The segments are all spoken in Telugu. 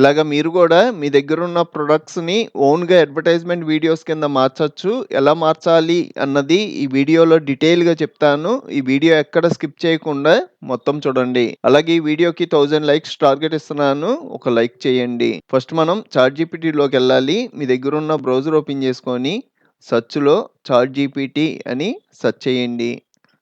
ఇలాగ మీరు కూడా మీ దగ్గర ఉన్న ప్రొడక్ట్స్‌ని ఓన్‌గా అడ్వర్టైజ్‌మెంట్ వీడియోస్ కింద మార్చచ్చు ఎలా మార్చాలి అన్నది ఈ వీడియోలో డీటెయిల్‌గా చెప్తాను. ఈ వీడియో ఎక్కడ స్కిప్ చేయకుండా మొత్తం చూడండి. అలాగే ఈ వీడియోకి థౌజండ్ లైక్స్ టార్గెట్ ఇస్తున్నాను. ఒక లైక్ చేయండి. ఫస్ట్ మనం చార్ట్ జీపీటీలోకి వెళ్ళాలి మీ దగ్గర ఉన్న బ్రౌజర్ ఓపెన్ చేసుకొని సర్చ్లో చాట్ జీపీటీ అని సెర్చ్ చేయండి.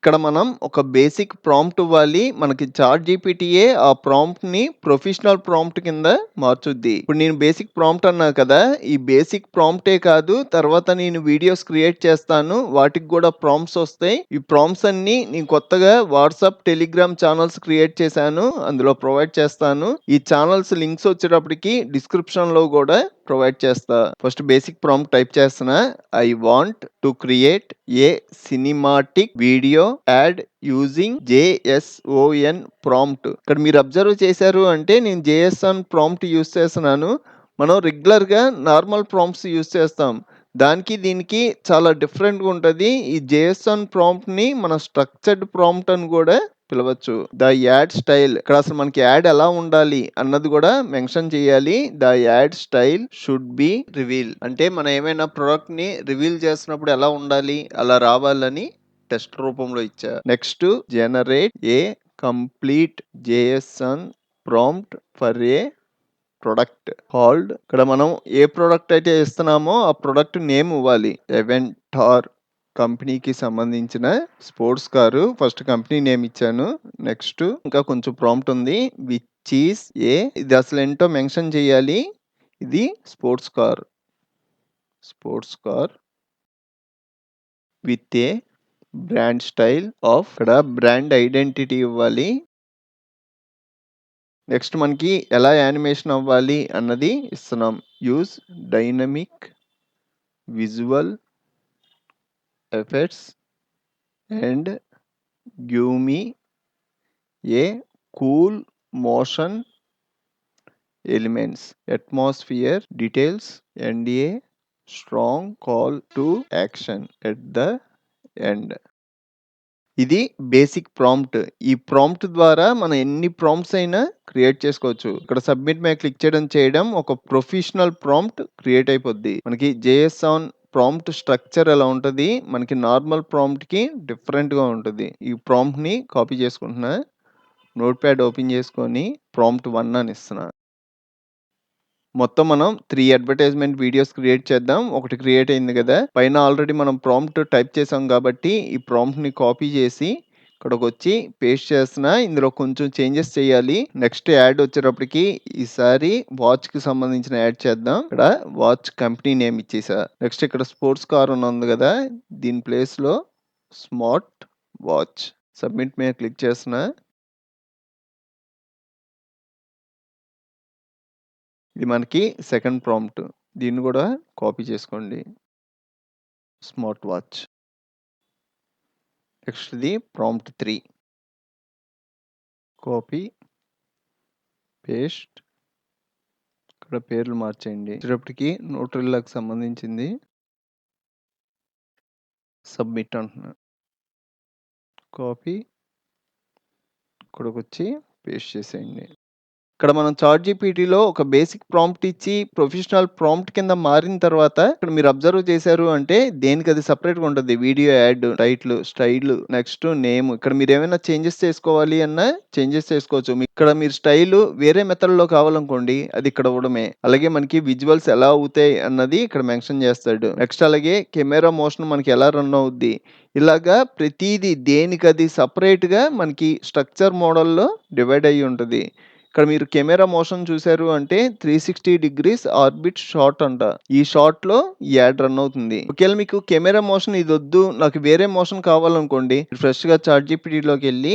ఇక్కడ మనం ఒక బేసిక్ ప్రాంప్ట్ ఇవ్వాలి. మనకి చాట్‌జీపీటీయే ఆ ప్రాంప్ట్‌ని ప్రొఫెషనల్ ప్రాంప్ట్ కింద మార్చుద్ది. ఇప్పుడు నేను బేసిక్ ప్రాంప్ట్ అన్నా కదా! ఈ బేసిక్ ప్రాంప్టే కాదు తర్వాత నేను వీడియోస్ క్రియేట్ చేస్తాను. వాటికి కూడా ప్రాంప్ట్స్ వస్తాయి. ఈ ప్రాంప్ట్స్ అన్నీ నేను కొత్తగా వాట్సాప్, టెలిగ్రామ్ ఛానల్స్ క్రియేట్ చేశాను. అందులో ప్రొవైడ్ చేస్తాను. ఈ ఛానల్స్ లింక్స్ వచ్చేటప్పటికి డిస్క్రిప్షన్‌లో కూడా ప్రొవైడ్ చేస్తా. ఫస్ట్ బేసిక్ ప్రాంప్ట్ టైప్ చేస్తున్నా. I want to create a cinematic video ad using JSON prompt. ఇక్కడ మీరు అబ్జర్వ్ చేశారు అంటే నేను జేఎస్ఓన్ ప్రాంప్ట్ యూజ్ చేస్తున్నాను. మనం రెగ్యులర్‌గా నార్మల్ ప్రాంప్ట్స్ యూజ్ చేస్తాం. దానికి దీనికి చాలా డిఫరెంట్‌గా ఉంటుంది ఈ జేఎస్ఓఎన్ ప్రాంప్ట్‌ని మన స్ట్రక్చర్డ్ ప్రాంప్ట్ అని కూడా పిలవచ్చు. ద యాడ్ స్టైల్ ఇక్కడ అసలు మనకి యాడ్ ఎలా ఉండాలి అన్నది కూడా మెన్షన్ చేయాలి. The ad style should be reveal అంటే మనం ఏమైనా ప్రొడక్ట్‌ని రివీల్ చేస్తున్నప్పుడు ఎలా ఉండాలి అలా రావాలని టెస్ట్ రూపంలో ఇచ్చా. Next generate a complete JSON prompt for a product called ఇక్కడ మనం ఏ ప్రొడక్ట్ అయితే ఇస్తున్నామో ఆ ప్రొడక్ట్ నేమ్ ఇవ్వాలి. ఎవెంటార్ కంపెనీకి సంబంధించిన sports car. First company name ఇచ్చాను. నెక్స్ట్ ఇంకా కొంచెం ప్రాంప్ట్ ఉంది. విచ్ ఈస్ ఏ ఇది అసలు ఏంటో మెన్షన్ చేయాలి. ఇది sports car. Sports car with a brand style of ఇక్కడ బ్రాండ్ ఐడెంటిటీ ఇవ్వాలి. నెక్స్ట్ మనకి ఎలా యానిమేషన్ అవ్వాలి అన్నది ఇస్తున్నాం. Use dynamic visual effects and give me a cool motion elements, atmosphere details and a strong call to action at the end. ఇది బేసిక్ ప్రాంప్ట్. ఈ ప్రాంప్ట్ ద్వారా మనం ఎన్ని ప్రాంప్ట్స్ అయినా క్రియేట్ చేసుకోవచ్చు. ఇక్కడ సబ్మిట్ మీద క్లిక్ చేయడం చేయడం ఒక ప్రొఫెషనల్ ప్రాంప్ట్ క్రియేట్ అయిపోద్ది. మనకి జేఎస్ఓఎన్ ప్రాంప్ట్ స్ట్రక్చర్ ఎలా ఉంటుంది మనకి నార్మల్ ప్రాంప్ట్‌కి డిఫరెంట్‌గా ఉంటుంది ఈ ప్రాంప్ట్‌ని కాపీ చేసుకుంటున్నా. నోట్‌ప్యాడ్ ఓపెన్ చేసుకొని ప్రాంప్ట్ వన్ అని ఇస్తున్నా. మొత్తం మనం త్రీ అడ్వర్టైజ్‌మెంట్ వీడియోస్ క్రియేట్ చేద్దాం. ఒకటి క్రియేట్ అయింది కదా! పైన ఆల్రెడీ మనం ప్రాంప్ట్ టైప్ చేసాం కాబట్టి ఈ ప్రాంప్ట్‌ని కాపీ చేసి ఇక్కడికొచ్చి పేస్ట్ చేస్తున్నా. ఇందులో కొంచెం చేంజెస్ చేయాలి. నెక్స్ట్ యాడ్ వచ్చేటప్పటికి ఈసారి వాచ్‌కి సంబంధించిన యాడ్ చేద్దాం. ఇక్కడ వాచ్ కంపెనీ నేమ్ ఇచ్చేసా. నెక్స్ట్ ఇక్కడ స్పోర్ట్స్ కార్ ఉంది కదా! దీని ప్లేస్‌లో స్మార్ట్ వాచ్. సబ్మిట్ మీద క్లిక్ చేసిన ఇది మనకి సెకండ్ ప్రాంప్ట్. దీన్ని కూడా కాపీ చేసుకోండి. Smart watch. నెక్స్ట్‌ది prompt three copy paste ఇక్కడ పేర్లు మార్చేయండి. వచ్చేటప్పటికి న్యూట్రెల్లాకి సంబంధించింది. సబ్మిట్ అంటున్నా. కాపీ ఇక్కడికొచ్చి పేస్ట్ చేసేయండి. ఇక్కడ మనం చాట్‌జీపీటీలో ఒక బేసిక్ ప్రాంప్ట్ ఇచ్చి ప్రొఫెషనల్ ప్రాంప్ట్ కింద మారిన తర్వాత ఇక్కడ మీరు అబ్జర్వ్ చేశారు అంటే దేనికి అది సపరేట్గా ఉంటుంది video ad, title style, next name ఇక్కడ మీరు ఏమైనా చేంజెస్ చేసుకోవాలి అన్న చేంజెస్ చేసుకోవచ్చు. ఇక్కడ మీరు స్టైల్ వేరే మెథడ్‌లో కావాలనుకోండి అది ఇక్కడ ఇవ్వడమే. అలాగే మనకి విజువల్స్ ఎలా అవుతాయి అన్నది ఇక్కడ మెన్షన్ చేస్తాడు. నెక్స్ట్ అలాగే కెమెరా మోషన్ మనకి ఎలా రన్ అవుద్ది. ఇలాగా ప్రతీది దేనికది సపరేట్గా మనకి స్ట్రక్చర్ మోడల్‌లో డివైడ్ అయ్యి ఉంటుంది ఇక్కడ మీరు కెమెరా మోషన్ చూసారు అంటే 360 డిగ్రీస్ ఆర్బిట్ షాట్ అంట. ఈ షాట్‌లో ఈ యాడ్ రన్ అవుతుంది. ఒకవేళ మీకు కెమెరా మోషన్ ఇది వద్దు నాకు వేరే మోషన్ కావాలనుకోండి ఫ్రెష్‌గా చాట్‌జీపీటీలోకెళ్ళి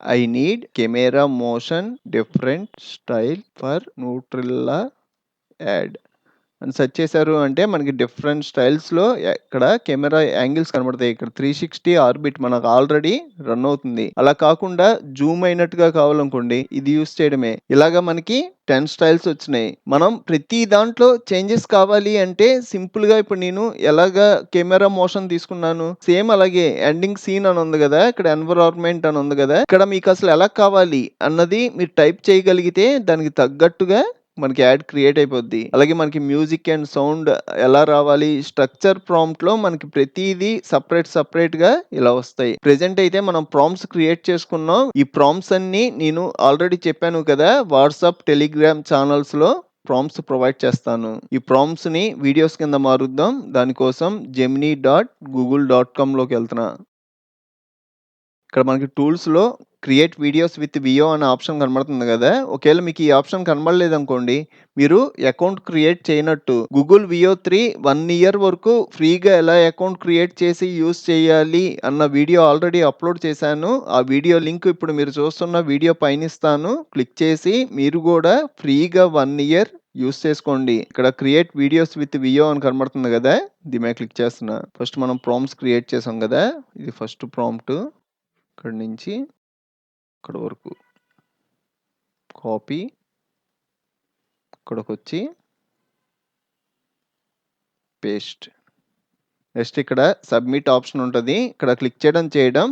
I need camera motion different style for Nutrilla ad search చేశారు అంటే మనకి డిఫరెంట్ స్టైల్స్‌లో ఇక్కడ కెమెరా యాంగిల్స్ కనబడతాయి. ఇక్కడ 360 ఆర్బిట్ మనకు ఆల్రెడీ రన్ అవుతుంది. అలా కాకుండా జూమ్ అయినట్టుగా కావాలనుకోండి ఇది యూజ్ చేయడమే. ఇలాగా మనకి 10 స్టైల్స్ వచ్చినాయి. మనం ప్రతి దాంట్లో చేంజెస్ కావాలి అంటే సింపుల్‌గా ఇప్పుడు నేను ఎలాగా కెమెరా మోషన్ తీసుకున్నాను. సేమ్ అలాగే ఎండింగ్ సీన్ అని ఉంది కదా! ఇక్కడ ఎన్విరాన్మెంట్ అని ఉంది కదా! ఇక్కడ మీకు అసలు ఎలా కావాలి అన్నది మీరు టైప్ చేయగలిగితే దానికి తగ్గట్టుగా మనకి యాడ్ క్రియేట్ అయిపోద్ది. అలాగే మనకి మ్యూజిక్ అండ్ సౌండ్ ఎలా రావాలి, స్ట్రక్చర్ ప్రాంప్ట్‌లో మనకి ప్రతిదీ సపరేట్ సపరేట్గా ఇలా వస్తాయి. ప్రెసెంట్ అయితే మనం ప్రాంప్ట్స్ క్రియేట్ చేసుకున్నాం. ఈ ప్రాంప్ట్స్ అన్ని నేను ఆల్రెడీ చెప్పాను కదా! వాట్సాప్, టెలిగ్రామ్ ఛానల్స్‌లో ప్రాంప్ట్స్ ప్రొవైడ్ చేస్తాను. ఈ ప్రాంప్ట్స్‌ని వీడియోస్ కింద మారుద్దాం. దానికోసం జెమినీ డాట్ గూగుల్ డాట్ కామ్‌లోకి వెళ్తున్నా. ఇక్కడ మనకి టూల్స్‌లో క్రియేట్ వీడియోస్ విత్ వియో అనే ఆప్షన్ కనబడుతుంది కదా! ఒకవేళ మీకు ఈ ఆప్షన్ కనబడలేదనుకోండి, మీరు అకౌంట్ క్రియేట్ చేయనట్టు. గూగుల్ వియో 3 1 ఇయర్ వరకు ఫ్రీగా ఎలా అకౌంట్ క్రియేట్ చేసి యూస్ చేయాలి అన్న వీడియో ఆల్రెడీ అప్‌లోడ్ చేశాను. ఆ వీడియో లింక్ ఇప్పుడు మీరు చూస్తున్న వీడియో పైన ఇస్తాను క్లిక్ చేసి మీరు కూడా ఫ్రీగా వన్ ఇయర్ యూస్ చేసుకోండి. ఇక్కడ క్రియేట్ వీడియోస్ విత్ వియో అని కనబడుతుంది కదా! దీని మీద క్లిక్ చేస్తున్నా. ఫస్ట్ మనం ప్రాంప్ట్స్ క్రియేట్ చేసాం కదా! ఇది ఫస్ట్ ప్రాంప్ట్. ఇక్కడి నుంచి ఇక్కడ వరకు. కాపీ. ఇక్కడికొచ్చి పేస్ట్. నెక్స్ట్ ఇక్కడ సబ్మిట్ ఆప్షన్ ఉంటుంది ఇక్కడ క్లిక్ చేయడం చేయడం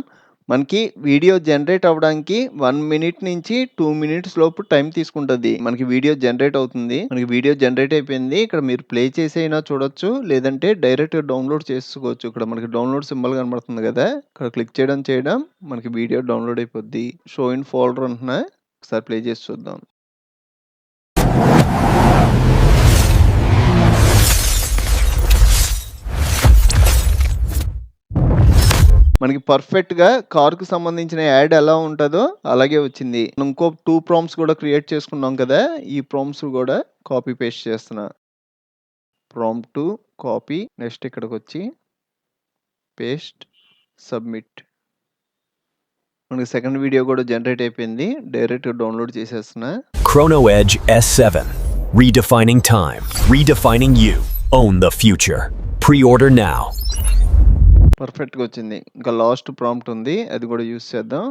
మనకి వీడియో జనరేట్ అవ్వడానికి వన్ మినిట్ నుంచి టూ మినిట్స్ లోపు టైం తీసుకుంటుంది మనకి వీడియో జనరేట్ అవుతుంది. మనకి వీడియో జనరేట్ అయిపోయింది. ఇక్కడ మీరు ప్లే చేసైనా అయినా చూడొచ్చు. లేదంటే డైరెక్ట్‌గా డౌన్‌లోడ్ చేసుకోవచ్చు. ఇక్కడ మనకి డౌన్‌లోడ్ సింబల్ కనబడుతుంది కదా! ఇక్కడ క్లిక్ చేయడం చేయడం మనకి వీడియో డౌన్‌లోడ్ అయిపోద్ది. షో ఇన్ ఫోల్డర్ అంటున్నా. ఒకసారి ప్లే చేసి చూద్దాం. మనకి పర్ఫెక్ట్‌గా కార్కు సంబంధించిన యాడ్ ఎలా ఉంటుందో అలాగే వచ్చింది. ఇంకో టూ ప్రామ్స్ కూడా క్రియేట్ చేసుకున్నాం కదా! ఈ ప్రామ్స్ కూడా కాపీ పేస్ట్ చేస్తున్నా. ప్రామ్ టూ కాపీ నెక్స్ట్ ఇక్కడికి వచ్చి పేస్ట్, సబ్మిట్. మనకి సెకండ్ వీడియో కూడా జనరేట్ అయిపోయింది. డైరెక్ట్‌గా download చేసేస్తున్నా. Chrono Edge S seven redefining time redefining you own the future preorder now పర్ఫెక్ట్‌గా వచ్చింది. ఇంకా లాస్ట్ ప్రాంప్ట్ ఉంది. అది కూడా యూస్ చేద్దాం.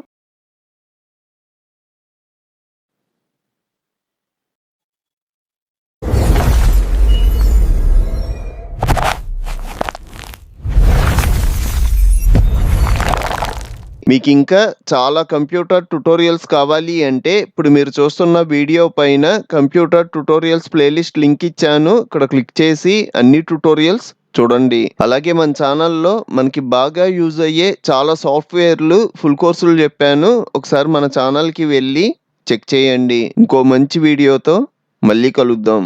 మీకు ఇంకా చాలా కంప్యూటర్ ట్యుటోరియల్స్ కావాలి అంటే ఇప్పుడు మీరు చూస్తున్న వీడియో పైన కంప్యూటర్ ట్యుటోరియల్స్ ప్లేలిస్ట్ లింక్ ఇచ్చాను. ఇక్కడ క్లిక్ చేసి అన్ని ట్యుటోరియల్స్ చూడండి. అలాగే మన ఛానల్‌లో మనకి బాగా యూజ్ అయ్యే చాలా సాఫ్ట్‌వేర్‌లు ఫుల్ కోర్సులు చెప్పాను. ఒకసారి మన ఛానల్‌కి వెళ్ళి చెక్ చేయండి. ఇంకో మంచి వీడియోతో మళ్ళీ కలుద్దాం.